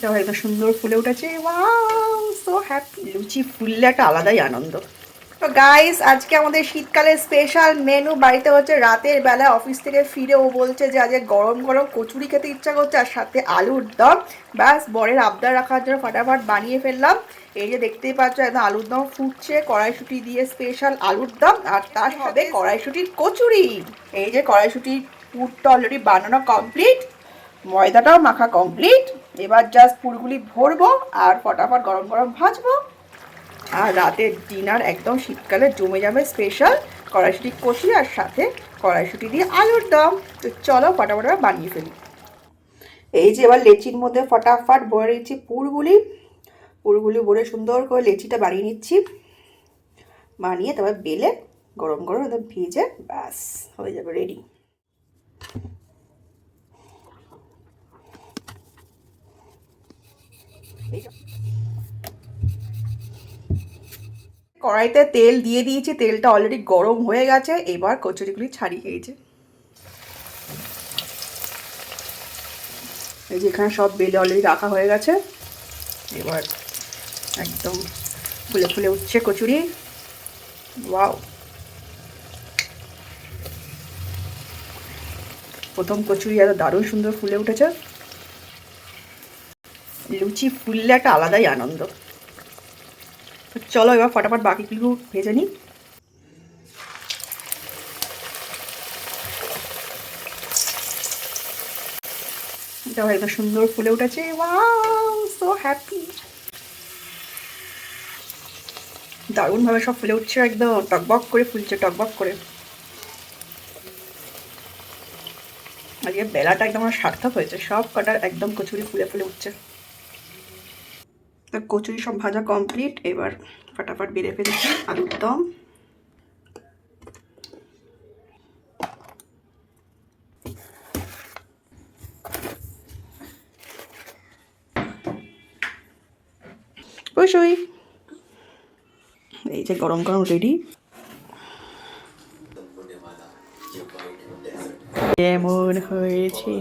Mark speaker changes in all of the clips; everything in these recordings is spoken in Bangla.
Speaker 1: এটাও একদম সুন্দর ফুলে উঠেছে। সো হ্যাপি লুচি ফুললে একটা আলাদাই আনন্দ। তো গাইস আজকে আমাদের শীতকালে স্পেশাল মেনু বাড়িতে হচ্ছে রাতের বেলা অফিস থেকে ফিরে ও বলছে যে, আজকে গরম গরম কচুরি খেতে ইচ্ছা করছে আর সাথে আলুর দম। ব্যাস, বরের আবদার রাখার জন্য ফাটাফাট বানিয়ে ফেললাম। এই যে দেখতেই পাচ্ছ, একদম আলুর দম ফুটছে, কড়াইশুটি দিয়ে স্পেশাল আলুর দম, আর তার সাথে কড়াইশুটির কচুরি। এই যে কড়াইশুটির পুরটা অলরেডি বানানো কমপ্লিট ময়দাটাও মাখা কমপ্লিট এবার জাস্ট পুরগুলি ভরবো আর ফটাফট গরম গরম ভাজবো। আর রাতের ডিনার একদম শীতকালে জমে যাবে স্পেশাল কড়াইশুটি কষি আর সাথে কড়াইশুটি দিয়ে আলুর দম। তো চলো ফটাফট বানিয়ে ফেলি। এই যে এবার লেচির মধ্যে ফটাফট ভরে নিচ্ছি পুরগুলি। পুরগুলি ভরে সুন্দর করে লেচিটা বানিয়ে নিচ্ছি। বানিয়ে তারপর বেলে গরম গরম একদম ভেজে ব্যাস, হয়ে যাবে রেডি কড়াইতে তেল দিয়ে দিয়েছি, তেলটা অলরেডি গরম হয়ে গেছে, এবার কচুরিগুলি ছাড়িয়ে গেছে এই যে এখানে সব বেলে অলরেডি রাখা হয়ে গেছে। এবার একদম ফুলে ফুলে উঠছে কচুরি। ওয়াও! প্রথম কচুরি এত দারুণ সুন্দর ফুলে উঠেছে। লুচি ফুললে একটা আলাদাই আনন্দ। তো চলো এবার ফটাফট বাকিগুলো ভেজে নিই। একদম সুন্দর ফুলে উঠেছে। ওয়াও সো হ্যাপি দারুণভাবে সব ফুলে উঠছে একদম। টকবক করে ফুলছে, টকবক করে। আজকে বেলাটা একদম আমার সার্থক হয়েছে। সব কটার একদম কচুরি ফুলে ফুলে উঠছে। তো কচুরি সব ভাজা কমপ্লিট এবার ফটাফট বেড়ে ফেলেছি আলুর দম। বসুই। এই যে গরম গরম রেডি। কেমন হয়েছে।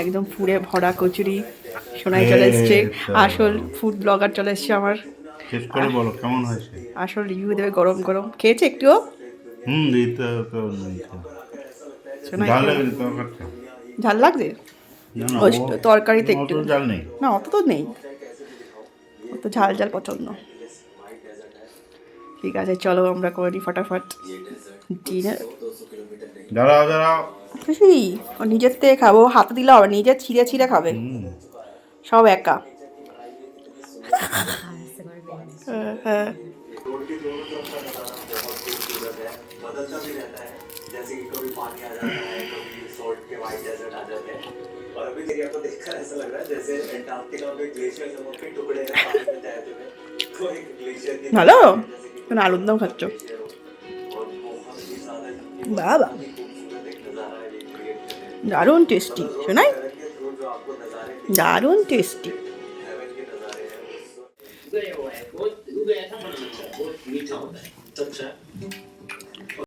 Speaker 1: একদম পুরে ভরা কচুরি শোনাই চলে এসছে। আসল ফুড ব্লগার চলে এসছে আমার।
Speaker 2: শেষ করে বলো কেমন হয়েছে?
Speaker 1: আসল রিভিউ দেবে গরম গরম। খেয়েছে একটুও?
Speaker 2: হুম
Speaker 1: ঝাল লাগছে তরকারিতে? একটু।
Speaker 2: জাল নেই।
Speaker 1: না অত তো নেই। অত ঝাল ঝাল পছন্দ। ঠিক আছে চলো আমরা করি ফটাফট। ডিনার
Speaker 2: দাঁড়াও দাঁড়াও।
Speaker 1: খুশি ও নিজের থেকে খাবো হাতে দিলে হবে নিজে ছিঁড়ে ছিঁড়ে খাবে
Speaker 2: হুম
Speaker 1: সব একা হ্যাঁ, হ্যাঁ
Speaker 3: बदलता भी रहता है जैसे कि कभी पानी आ जाता है कभी सॉल्ट के वाइट डेजर्ट आ जाते हैं और अभी एरिया को देखकर ऐसा लग रहा है जैसे एंटार्क्टिका में ग्लेशियर जमा के टुकड़े हैं पानी में तैरते हुए कोई ग्लेशियर की
Speaker 1: ভালো মানে আলুর দম খাচ্ছ
Speaker 3: ग्लेशियर हो और बहुत ही ज्यादा यूनिक
Speaker 1: বাবা দারুণ টেস্টি শোনাই
Speaker 3: के थ्रू जो आपको नज़ारे
Speaker 1: দারুণ টেস্টি
Speaker 3: हेवन के नज़ारे हैं वो
Speaker 4: गए हुआ है बहुत गया था बहुत मीठा होता है सबसे